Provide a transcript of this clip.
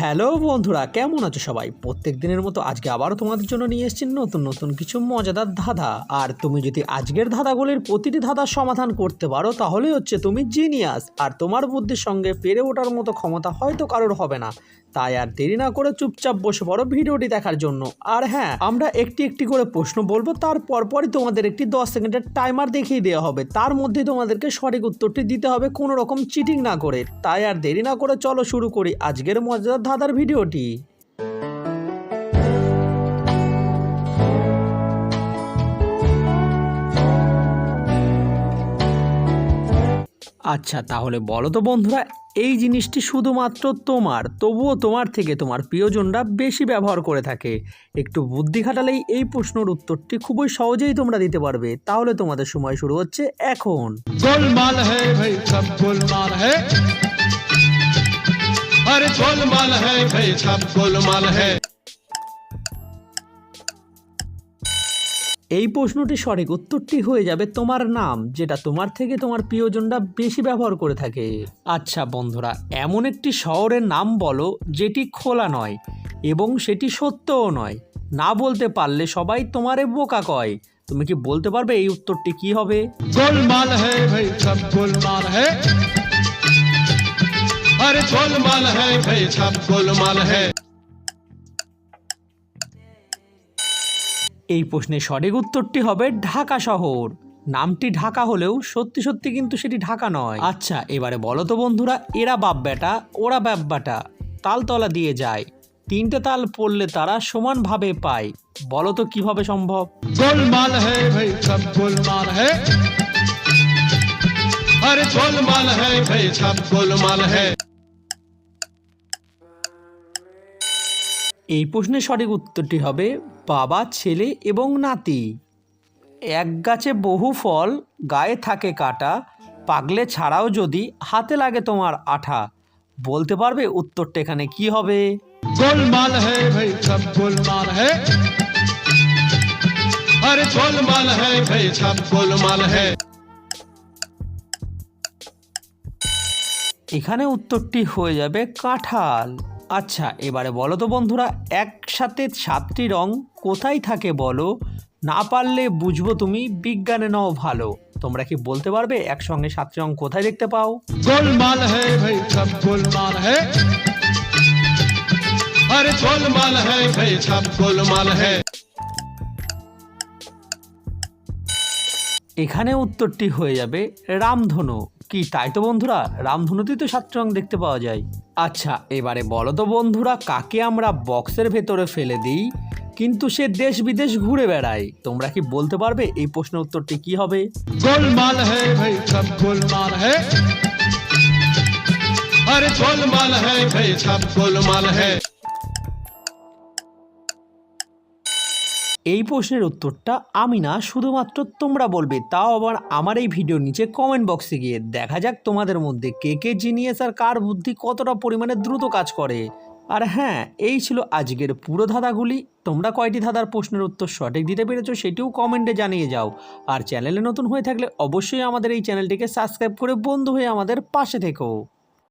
Hello বন্ধুরা, কেমন আছো সবাই? প্রত্যেক দিনের মতো আজকে আবারও তোমাদের জন্য নিয়ে এসেছি নতুন নতুন কিছু মজাদার ধাঁধা। আর তুমি যদি আজকের ধাঁধাগুলির প্রতিটি ধাঁধার সমাধান করতে পারো তাহলেই হচ্ছে তুমি জিনিয়াস আর তোমার বুদ্ধির সঙ্গে পেরে ওঠার মতো ক্ষমতা হয়তো কারোর হবে না। তাই আর দেরি না করে চুপচাপ বসে পড়ো ভিডিওটি দেখার জন্য। আর হ্যাঁ আমরা একটি একটি করে প্রশ্ন বলব, তার পরপরই তোমাদের একটি দশ সেকেন্ডের টাইমার দেখিয়ে দেওয়া হবে। তার মধ্যে তোমাদেরকে সঠিক উত্তরটি দিতে হবে কোনো রকম চিটিং না করে। তাই আর দেরি না করে চলো শুরু করি আজকের মজাদার ধাঁধার ভিডিওটি। আচ্ছা তাহলে বলো তো বন্ধুরা, এই জিনিসটি শুধুমাত্র তোমার, তবুও তোমার থেকে তোমার প্রিয়জনরা বেশি ব্যবহার করে থাকে। একটু বুদ্ধি খাটালেই এই প্রশ্নের উত্তরটি খুবই সহজেই তোমরা দিতে পারবে। তাহলে তোমাদের সময় শুরু হচ্ছে এখন। গোলমাল হ্যাঁ भाई सब गोलमाल है अरे गोलमाल है भाई सब गोलमाल है এই প্রশ্নটি সঠিক উত্তরটি হয়ে যাবে তোমার নাম যেটা তোমার থেকে তোমার প্রিয়জনরা বেশি ব্যবহার করে থাকে আচ্ছা বন্ধুরা এমন একটি শহরের নাম বলো যেটি খোলা নয় এবং সেটি সত্যও নয় না বলতে পারলে সবাই তোমারে বোকা কয় তুমি কি বলতে পারবে এই উত্তরটি কি হবে गोलमाल है भाई सब गोलमाल है अरे गोलमाल है भाई सब गोलमाल है এই প্রশ্নের সঠিক উত্তরটি হবে ঢাকা শহর নামটি ঢাকা হলেও সত্যি সত্যি কিন্তু সেটি ঢাকা নয় আচ্ছা এবারে বলো তো বন্ধুরা এরা বাপ বেটা ওরা বাপ বেটা তালতলা দিয়ে যায় তিনটে তাল পড়লে তারা সমানভাবে পায় বলো তো কিভাবে সম্ভব गोलमाल है भाई सब गोलमाल है अरे गोलमाल है भाई सब गोलमाल है এই প্রশ্নের সঠিক উত্তরটি হবে বাবা ছেলে এবং নাতি। এক গাছে বহু ফল গায়ে থাকে কাটা পাগলে ছাড়াও যদি হাতে লাগে তোমার আঠা। বলতে পারবে উত্তরটা এখানে কি হবে? আরে এখানে উত্তরটি হয়ে যাবে কাঁঠাল। আচ্ছা এবারে বলো তো বন্ধুরা একসাথে সাতটি রং কোথায় থাকে বলো? না পারলে বুঝব তুমি বিজ্ঞানে নাও ভালো। তোমরা কি বলতে পারবে একসঙ্গে সাতটি রং কোথায় দেখতে পাও? গোলমাল গোলমাল আরে এখানে উত্তরটি হয়ে যাবে রামধনু। কি তাই তো বন্ধুরা? রামধনুতেই তো সাতটা রং দেখতে পাওয়া যায়। আচ্ছা এবারে বলো তো বন্ধুরা, কাকে আমরা বক্সের ভেতরে ফেলে দিই? কিন্তু সে দেশ বিদেশ ঘুরে বেড়ায়। তোমরা কি বলতে পারবে এই প্রশ্নের উত্তরটি কি হবে? গোলমাল ভাই গোলমাল গোলমাল ভাই এই প্রশ্নের উত্তরটা আমি না, শুধুমাত্র তোমরা বলবে। তাও আবার আমার এই ভিডিওর নিচে কমেন্ট বক্সে গিয়ে দেখা যাক তোমাদের মধ্যে কে কে জিনিয়াস আর কার বুদ্ধি কতটা পরিমাণে দ্রুত কাজ করে। আর হ্যাঁ এই ছিল আজকের পুরো ধাঁধাগুলি। তোমরা কয়টি ধাঁধার প্রশ্নের উত্তর সঠিক দিতে পেরেছ সেটিও কমেন্টে জানিয়ে যাও। আর চ্যানেলে নতুন হয়ে থাকলে অবশ্যই আমাদের এই চ্যানেলটিকে সাবস্ক্রাইব করে বন্ধু হয়ে আমাদের পাশে থেকো।